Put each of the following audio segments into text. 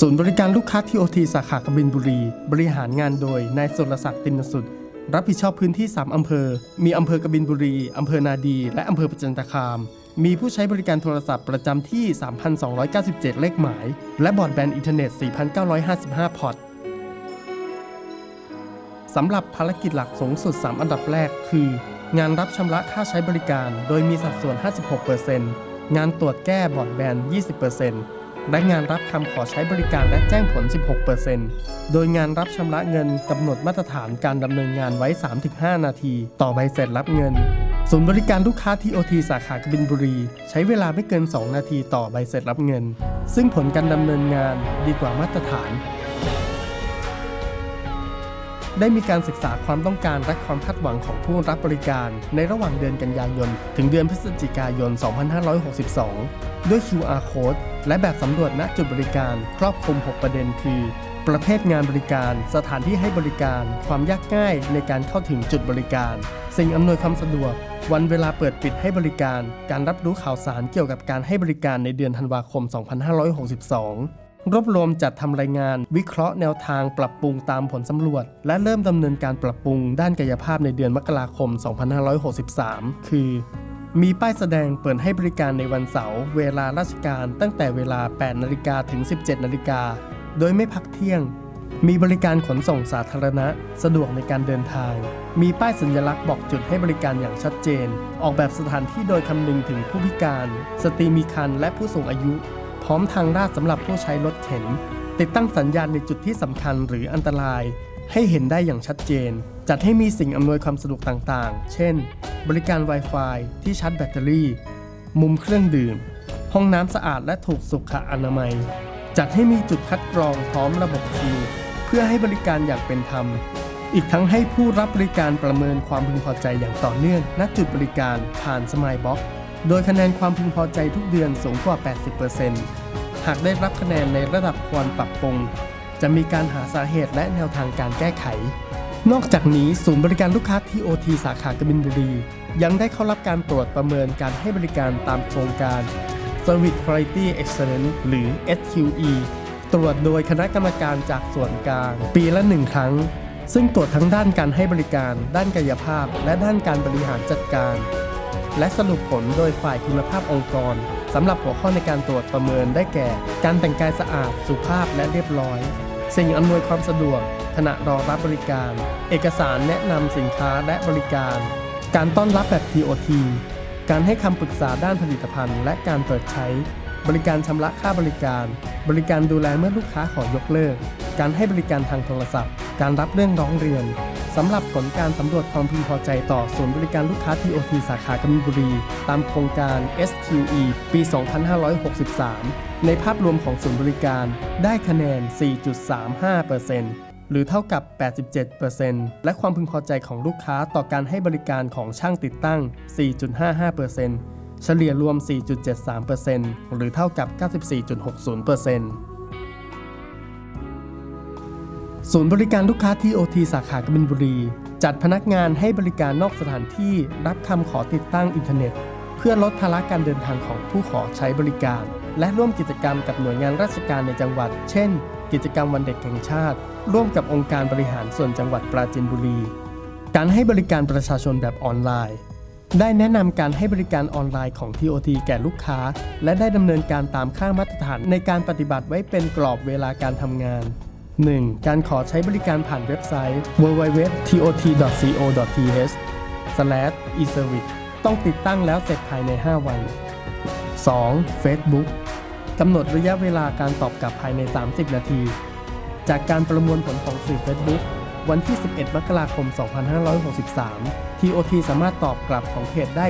ศูนย์บริการลูกค้า TOT สาขากบินบุรี บริหารงานโดยนายสุรศักดิ์ตินสุด รับผิดชอบพื้นที่ 3 อำเภอ มีอำเภอกบินบุรี อำเภอนาดี และอำเภอประจันตคาม มีผู้ใช้บริการโทรศัพท์ประจำที่ 3,297 เลขหมาย และบอร์ดแบนด์อินเทอร์เน็ต 4,955 พอร์ตสำหรับภารกิจหลักสูงสุด 3 อันดับแรกคือ งานรับชำระค่าใช้บริการ โดยมีสัดส่วน 56%งานตรวจแก้บอร์ดแบนด์ 20% และงานรับคำขอใช้บริการและแจ้งผล 16%โดยงานรับชำระเงินกำหนดมาตรฐานการดำเนินงานไว้ 3-5 นาที ต่อใบเสร็จรับเงิน ศูนย์บริการลูกค้า TOT สาขากบินบุรี ใช้เวลาไม่เกิน 2 นาทีต่อใบเสร็จรับเงิน ซึ่งผลการดำเนินงานดีกว่ามาตรฐาน ได้มีการศึกษาความต้องการและความคาดหวังของผู้รับบริการในระหว่างเดือนกันยายน ถึงเดือนพฤศจิกายน 2562 ด้วย QR code และแบบสำรวจณจุดบริการครอบคลุม 6 ประเด็นคือ ประเภทงานบริการ สถานที่ให้บริการ ความยากง่ายในการเข้าถึงจุดบริการ สิ่งอำนวยความสะดวก วันเวลาเปิดปิดให้บริการ การรับรู้ข่าวสารเกี่ยวกับการให้บริการในเดือนธันวาคม 2562 รวบรวมจัดทำรายงาน วิเคราะห์แนวทางปรับปรุงตามผลสำรวจ และเริ่มดำเนินการปรับปรุงด้านกายภาพในเดือนมกราคม 2563 คือ มีป้ายแสดงเปิดให้บริการในวันเสาร์เวลาราชการตั้งแต่เวลา 8 นาฬิกาถึง 17 นาฬิกา โดยไม่พักเที่ยง มีบริการขนส่งสาธารณะ สะดวกในการเดินทาง มีป้ายสัญลักษณ์บอกจุดให้บริการอย่างชัดเจน ออกแบบสถานที่โดยคำนึงถึงผู้พิการ สตรีมีครรภ์และผู้สูงอายุ พร้อมทางลาดสำหรับผู้ใช้รถเข็น ติดตั้งสัญญาณในจุดที่สำคัญหรืออันตราย ให้เห็นได้อย่างชัดเจน จัดให้มีสิ่งอำนวยความสะดวกต่างๆ เช่น บริการ Wi-Fi ที่ชาร์จแบตเตอรี่ มุมเครื่องดื่ม ห้องน้ำสะอาดและถูกสุขอนามัย จัดให้มีจุดคัดกรองพร้อมระบบคิวเพื่อให้บริการอย่างเป็นธรรม อีกทั้งให้ผู้รับบริการประเมินความพึงพอใจอย่างต่อเนื่องณจุดบริการผ่านสมายบ็อก โดยคะแนนความพึงพอใจทุกเดือนสูงกว่า 80%หากได้รับคะแนนในระดับควรปรับปรุง จะมีการหาสาเหตุและแนวทางการแก้ไข นอกจากนี้ศูนย์บริการลูกค้า TOT สาขากบินบุรี ยังได้เข้ารับการตรวจประเมินการให้บริการตามโครงการ Service Quality Excellence หรือ SQE ตรวจโดยคณะกรรมการจากส่วนกลาง ปีละหนึ่งครั้ง ซึ่งตรวจทั้งด้านการให้บริการ ด้านกายภาพ และด้านการบริหารจัดการ และสรุปผลโดยฝ่ายคุณภาพองค์กรสำหรับหัวข้อในการตรวจประเมินได้แก่ การแต่งกายสะอาด สุภาพและเรียบร้อย สิ่งอำนวยความสะดวกขณะรอรับบริการ เอกสารแนะนำสินค้าและบริการ การต้อนรับแบบ TOT การให้คำปรึกษาด้านผลิตภัณฑ์ และการเปิดใช้ บริการชำระค่าบริการ บริการดูแลเมื่อลูกค้าขอยกเลิก การให้บริการทางโทรศัพท์ การรับเรื่องร้องเรียน สำหรับผลการสำรวจความพึงพอใจต่อศูนย์บริการลูกค้า TOT สาขากบินบุรี ตามโครงการ SQE ปี 2563 ในภาพรวมของศูนย์บริการได้คะแนน 4.35%หรือเท่ากับ 87%และความพึงพอใจของลูกค้าต่อการให้บริการของช่างติดตั้ง 4.55%เฉลี่ยรวม 4.73%หรือเท่ากับ 94.60% ศูนย์บริการลูกค้า TOT สาขากบินบุรี จัดพนักงานให้บริการนอกสถานที่รับคำขอติดตั้งอินเทอร์เน็ต เพื่อลดภาระการเดินทางของผู้ขอใช้บริการ และร่วมกิจกรรมกับหน่วยงานราชการในจังหวัด เช่น กิจกรรมวันเด็กแห่งชาติ ร่วมกับองค์การบริหารส่วนจังหวัดปราจีนบุรี การให้บริการประชาชนแบบออนไลน์ ได้แนะนำการให้บริการออนไลน์ของ TOT แก่ลูกค้า และได้ดำเนินการตามค่ามาตรฐานในการปฏิบัติไว้เป็นกรอบเวลาการทำงาน 1. การขอใช้บริการผ่านเว็บไซต์ www.tot.co.th/eservice ต้องติดตั้งแล้วเสร็จภายใน 5 วัน 2. Facebook กำหนดระยะเวลาการตอบกลับภายใน 30 นาที จากการประมวลผลของสื่อ Facebook วันที่ 11 มกราคม 2563 TOT สามารถตอบกลับของเพจได้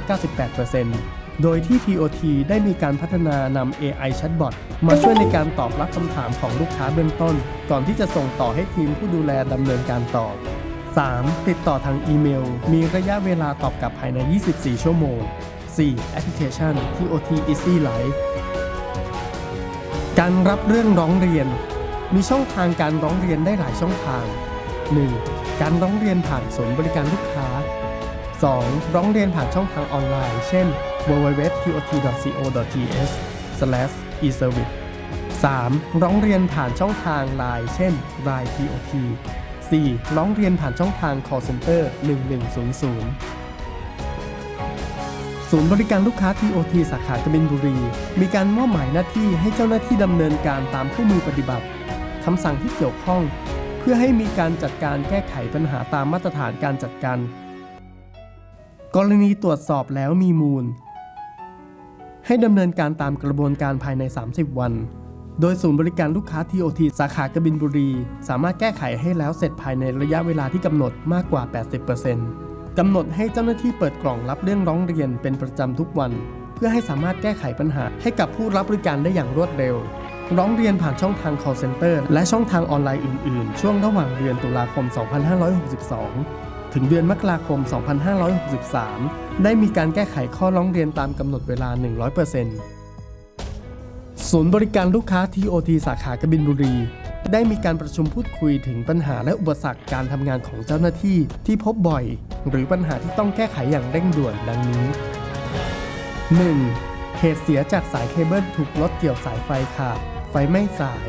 98% โดยที่ TOT ได้มีการพัฒนานำ AI Chatbot มาช่วยในการตอบรับคำถามของลูกค้าเบื้องต้น ก่อนที่จะส่งต่อให้ทีมผู้ดูแลดำเนินการตอบ 3. ติดต่อทางอีเมล มีระยะเวลาตอบกลับภายใน 24 ชั่วโมง 4. แอปพลิเคชัน TOT Easy Life การรับเรื่องร้องเรียน มีช่องทางการร้องเรียนได้หลายช่องทาง 1. การร้องเรียนผ่านศูนย์บริการลูกค้า 2. ร้องเรียนผ่านช่องทางออนไลน์ เช่น www.tot.co.th/eservice 3. ร้องเรียนผ่านช่องทาง Line เช่น Line TOT 4. ร้องเรียนผ่านช่องทาง call center 1100ศูนย์บริการลูกค้า TOT สาขากบินบุรี มีการมอบหมายหน้าที่ให้เจ้าหน้าที่ดำเนินการตามคู่มือปฏิบัติคำสั่งที่เกี่ยวข้อง เพื่อให้มีการจัดการแก้ไขปัญหาตามมาตรฐานการจัดการ กรณีตรวจสอบแล้วมีมูล ให้ดำเนินการตามกระบวนการภายใน 30 วัน โดยศูนย์บริการลูกค้า TOT สาขากบินบุรี สามารถแก้ไขให้แล้วเสร็จภายในระยะเวลาที่กำหนดมากกว่า 80%กำหนดให้เจ้าหน้าที่เปิดกล่องรับเรื่องร้องเรียนเป็นประจำทุกวัน เพื่อให้สามารถแก้ไขปัญหาให้กับผู้รับบริการได้อย่างรวดเร็วร้องเรียนผ่านช่องทาง call center และช่องทางออนไลน์อื่น ๆ ช่วงระหว่างเดือนตุลาคม 2562 ถึงเดือนมกราคม 2563 ได้มีการแก้ไขข้อร้องเรียนตามกำหนดเวลา 100%ศูนย์บริการลูกค้า TOT สาขากบินบุรี ได้มีการประชุมพูดคุยถึงปัญหาและอุปสรรคการทำงานของเจ้าหน้าที่ที่พบบ่อย หรือปัญหาที่ต้องแก้ไขอย่างเร่งด่วนดังนี้ 1. เหตุเสียจากสายเคเบิลถูกรถเกี่ยวสายไฟขาดไฟไหม้สาย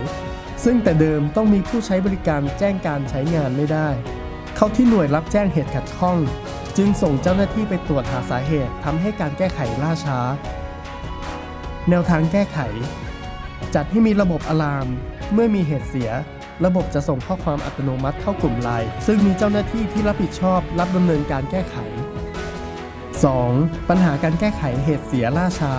ซึ่งแต่เดิมต้องมีผู้ใช้บริการแจ้งการใช้งานไม่ได้ เข้าที่หน่วยรับแจ้งเหตุขัดข้อง จึงส่งเจ้าหน้าที่ไปตรวจหาสาเหตุทำให้การแก้ไขล่าช้า แนวทางแก้ไข จัดให้มีระบบอะลาม เมื่อมีเหตุเสีย ระบบจะส่งข้อความอัตโนมัติเข้ากลุ่มไลน์ซึ่งมีเจ้าหน้าที่ที่รับผิดชอบ รับดำเนินการแก้ไข 2. ปัญหาการแก้ไขเหตุเสียล่าช้า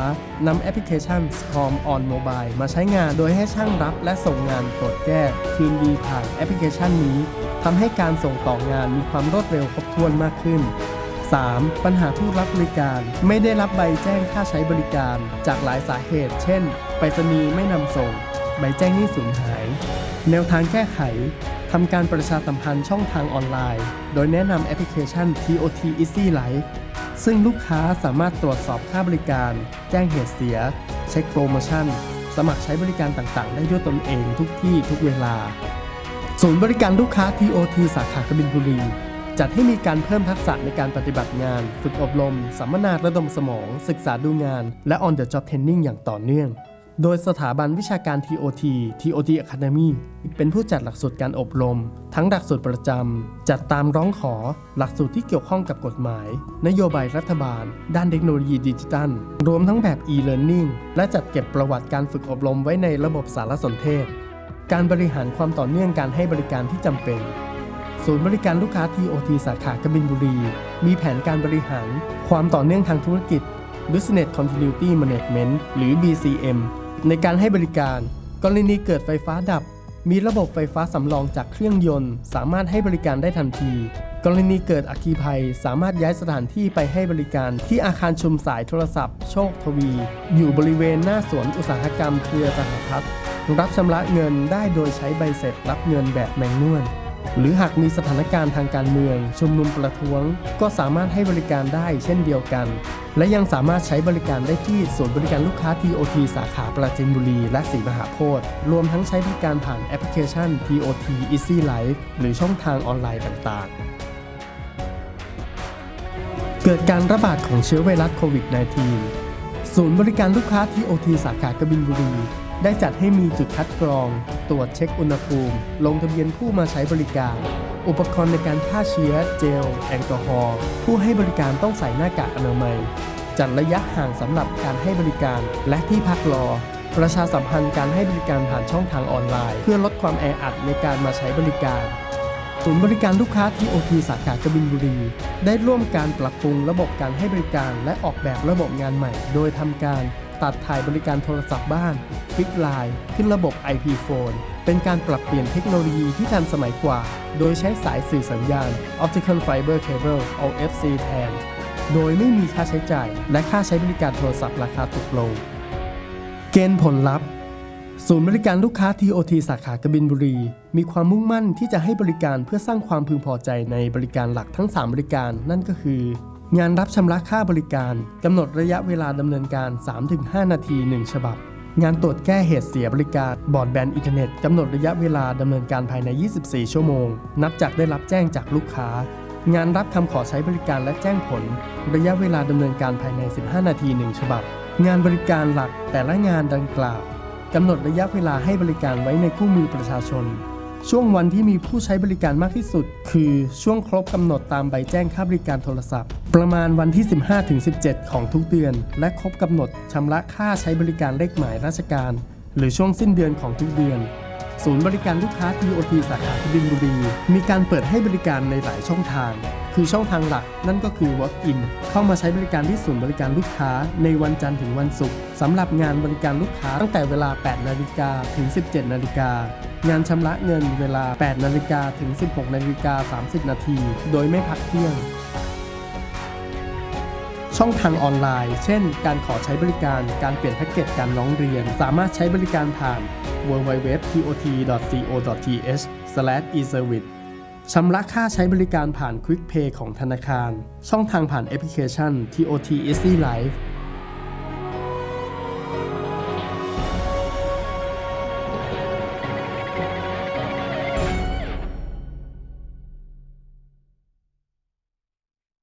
นำแอปพลิเคชัน Scom on Mobile มาใช้งานโดยให้ช่างรับและส่งงานตรวจแก้ คืนดีผ่านแอปพลิเคชันนี้ ทำให้การส่งต่องานมีความรวดเร็วครบถ้วนมากขึ้น 3. ปัญหาผู้รับบริการไม่ได้รับใบแจ้งค่าใช้บริการ จากหลายสาเหตุ เช่น ไปรษณีย์ไม่นำส่ง ใบแจ้งนี้สูญหาย แนวทางแก้ไขทำการประชาสัมพันธ์ช่องทางออนไลน์ โดยแนะนำแอปพลิเคชัน TOT Easy Life ซึ่งลูกค้าสามารถตรวจสอบค่าบริการ แจ้งเหตุเสีย เช็คโปรโมชั่น สมัครใช้บริการต่างๆ ได้ด้วยตนเองทุกที่ทุกเวลา ศูนย์บริการลูกค้า TOT สาขากบินบุรี จัดให้มีการเพิ่มทักษะในการปฏิบัติงาน ฝึกอบรม สัมมนาระดมสมอง ศึกษาดูงาน และ on the job training อย่างต่อเนื่อง โดยสถาบันวิชาการ TOT TOT Academy เป็นผู้จัดหลักสูตรการอบรม ทั้งหลักสูตรประจำ จัดตามร้องขอ หลักสูตรที่เกี่ยวข้องกับกฎหมาย นโยบายรัฐบาล ด้านเทคโนโลยีดิจิทัล รวมทั้งแบบ e-learning และจัดเก็บประวัติการฝึกอบรมไว้ในระบบสารสนเทศ การบริหารความต่อเนื่องการให้บริการที่จำเป็น ศูนย์บริการลูกค้า TOT สาขากบินบุรี มีแผนการบริหาร ความต่อเนื่องทางธุรกิจ Business Continuity Management หรือ BCM ในการให้บริการ กรณีเกิดไฟฟ้าดับ มีระบบไฟฟ้าสำรองจากเครื่องยนต์ สามารถให้บริการได้ทันที กรณีเกิดอัคคีภัย สามารถย้ายสถานที่ไปให้บริการที่อาคารชุมสายโทรศัพท์ โชคทวี อยู่บริเวณหน้าสวนอุตสาหกรรมเครือสหพัฒน์ รับชำระเงินได้โดยใช้ใบเสร็จรับเงินแบบแมงนวลหรือหากมีสถานการณ์ทางการเมืองชุมนุมประท้วง ก็สามารถให้บริการได้เช่นเดียวกัน และยังสามารถใช้บริการได้ที่ศูนย์บริการลูกค้า TOT สาขาปราจีนบุรี และศรีมหาโพธิ์รวมทั้งใช้บริการผ่านแอปพลิเคชัน TOT Easy Life หรือช่องทางออนไลน์ต่างๆ เกิดการระบาดของเชื้อไวรัสโควิด -19 ศูนย์บริการลูกค้า TOT สาขากบินบุรี ได้จัดให้มีจุดคัดกรอง ตรวจเช็คอุณหภูมิ ลงทะเบียนผู้มาใช้บริการ อุปกรณ์ในการฆ่าเชื้อ เจล แอลกอฮอล์ ผู้ให้บริการต้องใส่หน้ากากอนามัย จัดระยะห่างสำหรับการให้บริการ และที่พักรอ ประชาสัมพันธ์การให้บริการผ่านช่องทางออนไลน์ เพื่อลดความแออัดในการมาใช้บริการศูนย์บริการลูกค้า TOT สาขากบินบุรี ได้ร่วมการปรับปรุงระบบการให้บริการ และออกแบบระบบงานใหม่ โดยทำการ ตัดถ่ายบริการโทรศัพท์บ้าน ฟิกไลน์ขึ้นระบบ IP Phone เป็นการปรับเปลี่ยนเทคโนโลยีที่ทันสมัยกว่า โดยใช้สายสื่อสัญญาณ Optical Fiber Cable OFC แทน โดยไม่มีค่าใช้จ่าย และค่าใช้บริการโทรศัพท์ราคาถูกลง เกณฑ์ผลลัพธ์ศูนย์บริการลูกค้า TOT สาขากบินบุรี มีความมุ่งมั่นที่จะให้บริการเพื่อสร้างความพึงพอใจในบริการหลักทั้ง 3 บริการ นั่นก็คือ งานรับชำระค่าบริการกำหนดระยะเวลาดำเนินการ 3-5 นาที 1 ฉบับ งานตรวจแก้เหตุเสียบริการบอร์ดแบนด์อินเทอร์เน็ตกำหนดระยะเวลาดำเนินการภายใน 24 ชั่วโมง นับจากได้รับแจ้งจากลูกค้า งานรับคำขอใช้บริการและแจ้งผล ระยะเวลาดำเนินการภายใน 15 นาที 1 ฉบับ งานบริการหลักแต่ละงานดังกล่าวกกำหนดระยะเวลาให้บริการไว้ในคู่มือประชาชน ช่วงวันที่มีผู้ใช้บริการมากที่สุด คือช่วงครบกำหนดตามใบแจ้งค่าบริการโทรศัพท์ ประมาณวันที่ 15-17 ของทุกเดือน และครบกำหนดชำระค่าใช้บริการเลขหมายราชการ หรือช่วงสิ้นเดือนของทุกเดือนศูนย์บริการลูกค้า TOT สาขาที่บินบุรี มีการเปิดให้บริการในหลายช่องทาง คือช่องทางหลักนั่นก็คือ Walk-in เข้ามาใช้บริการที่ศูนย์บริการลูกค้าในวันจันทร์ถึงวันศุกร์สำหรับงานบริการลูกค้าตั้งแต่เวลา 8 นาฬิกาถึง 17 นาฬิกางานชำระเงินเวลา 8 นาฬิกาถึง 16 นาฬิกา 30 นาที โดยไม่พักเที่ยง ช่องทางออนไลน์ เช่น การขอใช้บริการ การเปลี่ยนแพ็กเกจการร้องเรียน สามารถใช้บริการผ่าน www.tot.co.th/eservice ชำระค่าใช้บริการผ่าน Quick Pay ของธนาคาร ช่องทางผ่านแอปพลิเคชัน TOT Easy Life